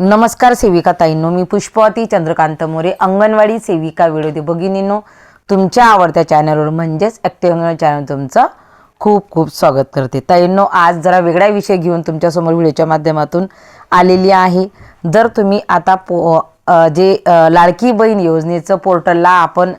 नमस्कार सेविका ताईंनो मी पुष्पवती चंद्रकांत मोरे अंगणवाडी सेविका व्हिडिओ भगिनींनो. तुमच्या आवडत्या चॅनलवर म्हणजेच ॲक्टिव्ह अंगणवाडी चॅनल तुमचं खूप खूप स्वागत करते. ताईंनो आज जरा वेगळा विषय घेऊन तुमच्यासमोर व्हिडिओच्या माध्यमातून आलेली आहे. जर तुम्ही आता पो जे लाडकी बहीण योजनेचं पोर्टलला आपण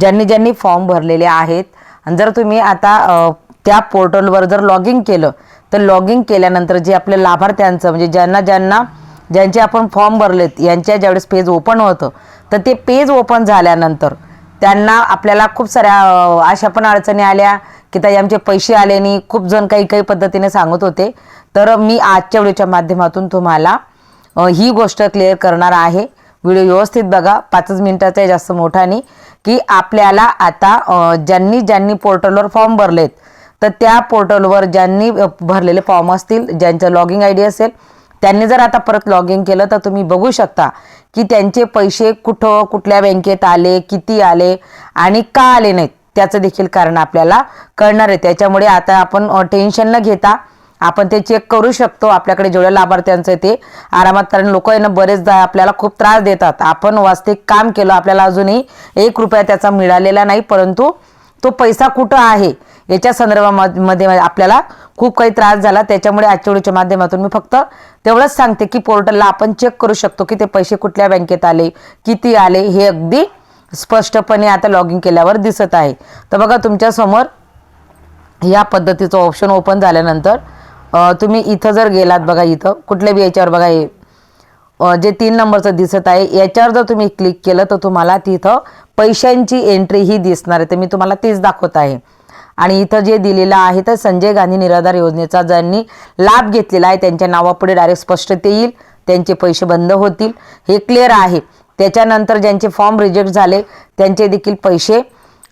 ज्यांनी ज्यांनी फॉर्म भरलेले आहेत आणि जर तुम्ही आता त्या पोर्टलवर जर लॉग इन केलं तर लॉग इन केल्यानंतर जे आपल्या लाभार्थ्यांचं म्हणजे ज्यांना ज्यांना ज्यांचे आपण फॉर्म भरलेत यांच्या ज्यावेळेस पेज ओपन होतं तर ते पेज ओपन झाल्यानंतर त्यांना आपल्याला खूप साऱ्या अशा पण अडचणी आल्या की ताई आमचे पैसे आले नाही खूप जण काही काही पद्धतीने सांगत होते. तर मी आजच्या व्हिडिओच्या माध्यमातून तुम्हाला ही गोष्ट क्लिअर करणार आहे. व्हिडिओ व्यवस्थित बघा पाचच मिनिटाचा आहे जास्त मोठा नाही की आपल्याला आता ज्यांनी ज्यांनी पोर्टलवर फॉर्म भरलेत तर त्या पोर्टलवर ज्यांनी भरलेले फॉर्म असतील ज्यांचं लॉगिंग आय डी असेल त्यांनी जर आता परत लॉग इन केलं तर तुम्ही बघू शकता की त्यांचे पैसे कुठं कुठल्या बँकेत आले किती आले आणि का आले नाहीत. त्याचं देखील कारण आपल्याला कळणार आहे. त्याच्यामुळे आता आपण टेन्शन न घेता आपण ते चेक करू शकतो. आपल्याकडे जेवढ्या लाभार्थ्यांचं आहे ते आरामात कारण लोक आहे ना बरेचदा आपल्याला खूप त्रास देतात. आपण वास्तविक काम केलं आपल्याला अजूनही एक रुपया त्याचा मिळालेला नाही परंतु तो पैसा कुठं आहे याच्या संदर्भामध्ये आपल्याला खूप काही त्रास झाला. त्याच्यामुळे आजच्या व्हिडिओच्या माध्यमातून मी फक्त तेवढंच सांगते की पोर्टलला आपण चेक करू शकतो की ते पैसे कुठल्या बँकेत आले किती आले हे अगदी स्पष्टपणे आता लॉग इन केल्यावर दिसत आहे. तर बघा तुमच्यासमोर या पद्धतीचं ऑप्शन ओपन झाल्यानंतर तुम्ही इथं जर गेलात बघा इथं कुठल्या बी याच्यावर बघा हे जे तीन नंबरचं दिसत आहे याच्यावर जर तुम्ही क्लिक केलं तर तुम्हाला तिथं पैशांची एंट्री ही दिसणार आहे. तर मी तुम्हाला तेच दाखवत आहे. आणि इथं जे दिलेलं आहे तर संजय गांधी निराधार योजनेचा ज्यांनी लाभ घेतलेला आहे त्यांच्या नावापुढे डायरेक्ट स्पष्टते येईल. त्यांचे पैसे बंद होतील. हे क्लिअर आहे. त्याच्यानंतर ज्यांचे फॉर्म रिजेक्ट झाले त्यांचे देखील पैसे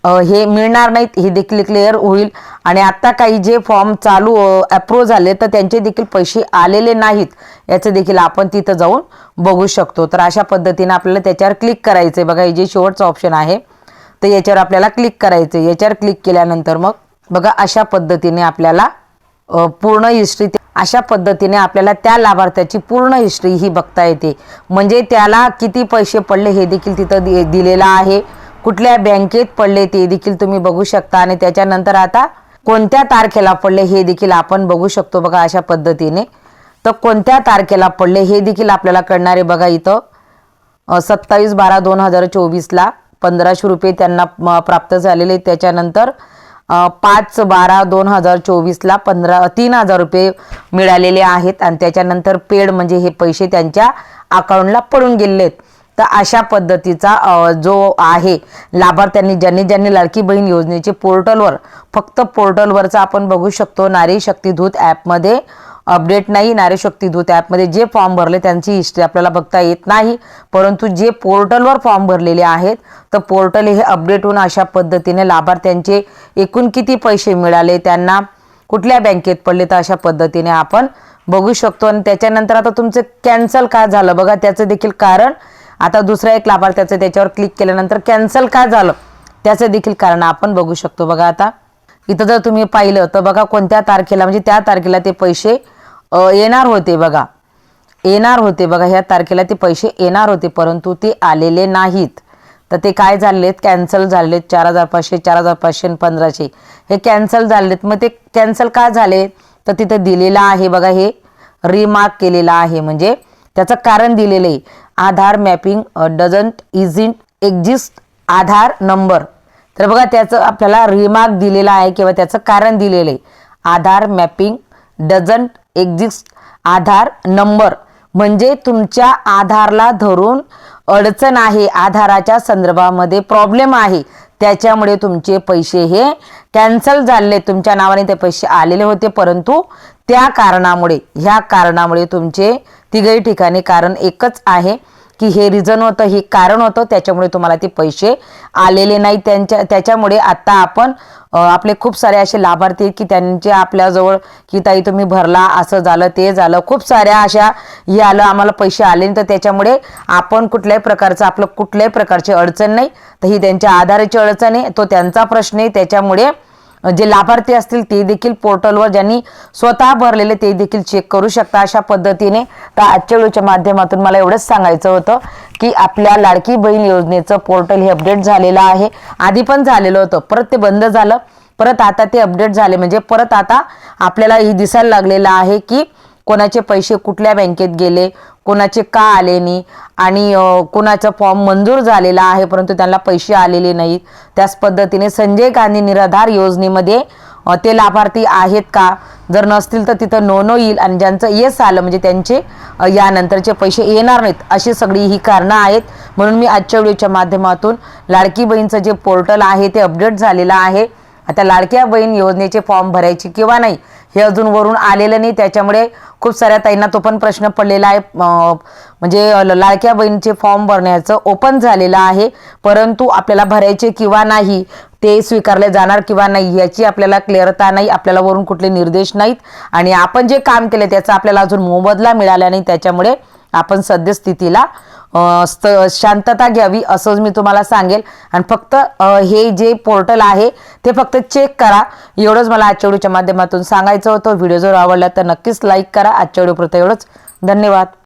हे मिळणार नाहीत. हे देखील क्लिअर होईल. आणि आत्ता काही जे फॉर्म चालू अप्रूव्ह झाले तर त्यांचे देखील पैसे आलेले नाहीत. याचं देखील आपण तिथं जाऊन बघू शकतो. तर अशा पद्धतीने आपल्याला त्याच्यावर क्लिक करायचं आहे बघा हे जे शेवटचं ऑप्शन आहे तर याच्यावर आपल्याला क्लिक करायचं याच्यावर क्लिक केल्यानंतर मग बघा अशा पद्धतीने आपल्याला पूर्ण हिस्ट्री अशा पद्धतीने आपल्याला त्या लाभार्थ्याची पूर्ण हिस्ट्री ही बघता येते. म्हणजे त्याला किती पैसे पडले हे देखील तिथं दि दिलेलं आहे. कुठल्या बँकेत पडले ते देखील तुम्ही बघू शकता. आणि त्याच्यानंतर आता कोणत्या तारखेला पडले हे देखील आपण बघू शकतो बघा अशा पद्धतीने. तर कोणत्या तारखेला पडले हे देखील आपल्याला कळणार आहे बघा इथं. सत्तावीस बारा दोन हजार चोवीसला पंधराशे रुपये त्यांना प्राप्त झालेले. आहेत. त्याच्यानंतर पाच बारा दोन हजार चोवीसला पंधरा तीन हजार रुपये मिळालेले आहेत. आणि त्याच्यानंतर पेड म्हणजे हे पैसे त्यांच्या अकाउंटला पडून गेलेले आहेत तर अशा पद्धतीचा जो आहे लाभार्थ्यांनी ज्यांनी ज्यांनी लाडकी बहीण योजनेचे पोर्टलवर फक्त पोर्टलवरचा आपण बघू शकतो. नारी शक्ती ॲपमध्ये अपडेट नाही नारीशक्ती दूत ॲपमध्ये जे फॉर्म भरले त्यांची हिस्ट्री आपल्याला बघता येत नाही. परंतु जे पोर्टलवर फॉर्म भरलेले आहेत तर पोर्टल हे अपडेट होऊन अशा पद्धतीने लाभार्थ्यांचे एकूण किती पैसे मिळाले त्यांना कुठल्या बँकेत पडले तर अशा पद्धतीने आपण बघू शकतो. आणि त्याच्यानंतर आता तुमचं कॅन्सल का झालं? बघा त्याचं देखील कारण आता दुसऱ्या एक लाभार्थ्याचं त्याच्यावर क्लिक केल्यानंतर कॅन्सल का झालं? त्याचं देखील कारण आपण बघू शकतो. बघा आता इथं जर तुम्ही पाहिलं तर बघा कोणत्या तारखेला म्हणजे त्या तारखेला ते पैसे येणार होते बघा. येणार होते बघा ह्या तारखेला ते पैसे येणार होते परंतु ते आलेले नाहीत. तर ते काय झालेत? कॅन्सल झालेत चार हजार पाचशे चार हजार पाचशे आणि पंधराशे. हे कॅन्सल झालेत. मग ते कॅन्सल का झाले? तर तिथं दिलेलं आहे बघा हे रिमार्क केलेलं आहे. म्हणजे त्याचं कारण दिलेलं आहे. Aadhaar mapping doesn't isn't exist Aadhaar number तर बघा त्याचं आपल्याला रिमार्क दिलेला आहे किंवा त्याचं कारण दिलेलं आहे. Aadhaar mapping doesn't exist Aadhaar number. म्हणजे तुमच्या आधारला धरून अडचण आहे आधाराच्या संदर्भामध्ये प्रॉब्लेम आहे. त्याच्यामुळे तुमचे पैसे हे कॅन्सल झाले. तुमच्या नावाने ते पैसे आलेले होते परंतु त्या कारणामुळे ह्या कारणामुळे तुमचे तिघही ठिकाणी कारण एकच आहे की हे रिझन होतं हे कारण होतं त्याच्यामुळे तुम्हाला ते पैसे आलेले नाही. त्यांच्या त्याच्यामुळे आत्ता आपण आपले खूप सारे असे लाभार्थी की त्यांचे आपल्याजवळ की ताई तुम्ही भरला असं झालं ते झालं. खूप साऱ्या अशा हे आलं आम्हाला पैसे आले तर त्याच्यामुळे आपण कुठल्याही प्रकारचं आपलं कुठल्याही प्रकारची अडचण नाही. तर ही त्यांच्या आधाराची अडचण आहे. तो त्यांचा प्रश्न आहे. त्याच्यामुळे जे लाभार्थी असतील ते देखील पोर्टलवर ज्यांनी स्वतः भरलेले ते देखील चेक करू शकता अशा पद्धतीने. तर आजच्या व्हिडिओच्या माध्यमातून मला एवढंच सांगायचं होतं की आपल्या लाडकी बहीण योजनेचं पोर्टल हे अपडेट झालेलं आहे. आधी पण झालेलं होतं परत ते बंद झालं. परत आता ते अपडेट झाले. म्हणजे परत आता आपल्याला हे दिसायला लागलेलं आहे की कोणाचे पैसे कुठल्या बँकेत गेले कोणाचे का आले नाही आणि कोणाचा फॉर्म मंजूर झालेला आहे परंतु त्यांना पैसे आलेले नाहीत. त्याच पद्धतीने संजय गांधी निराधार योजनेमध्ये ते लाभार्थी आहेत का? जर नसतील तर तिथं नो नो येईल आणि ज्यांचं येस आलं म्हणजे त्यांचे यानंतरचे पैसे येणार नाहीत. अशी सगळी ही कारणं आहेत. म्हणून मी आजच्या व्हिडिओच्या माध्यमातून लाडकी बहीणचं जे पोर्टल आहे ते अपडेट झालेलं आहे. आता लाडक्या बहीण योजनेचे फॉर्म भरायचे किंवा नाही हे अजून वरून आलेलं नाही. त्याच्यामुळे खूप साऱ्या ताईंना तो पण प्रश्न पडलेला आहे. म्हणजे लाडक्या बहिणीचे फॉर्म भरण्याचं ओपन झालेलं आहे. परंतु आपल्याला भरायचे किंवा नाही ते स्वीकारले जाणार किंवा नाही याची आपल्याला क्लिअरता नाही आपल्याला वरून कुठले निर्देश नाहीत. आणि आपण जे काम केले त्याचा आपल्याला अजून मोबदला मिळाला नाही. त्याच्यामुळे आपण सद्यस्थितीला शांतता घ्यावी असंच मी तुम्हाला सांगेल. आणि फक्त हे जे पोर्टल आहे ते फक्त चेक करा. एवढंच मला आजच्या व्हिडिओच्या माध्यमातून सांगायचं होतं. व्हिडिओ जर आवडला तर नक्कीच लाईक करा. आजच्या व्हिडिओ एवढंच. धन्यवाद.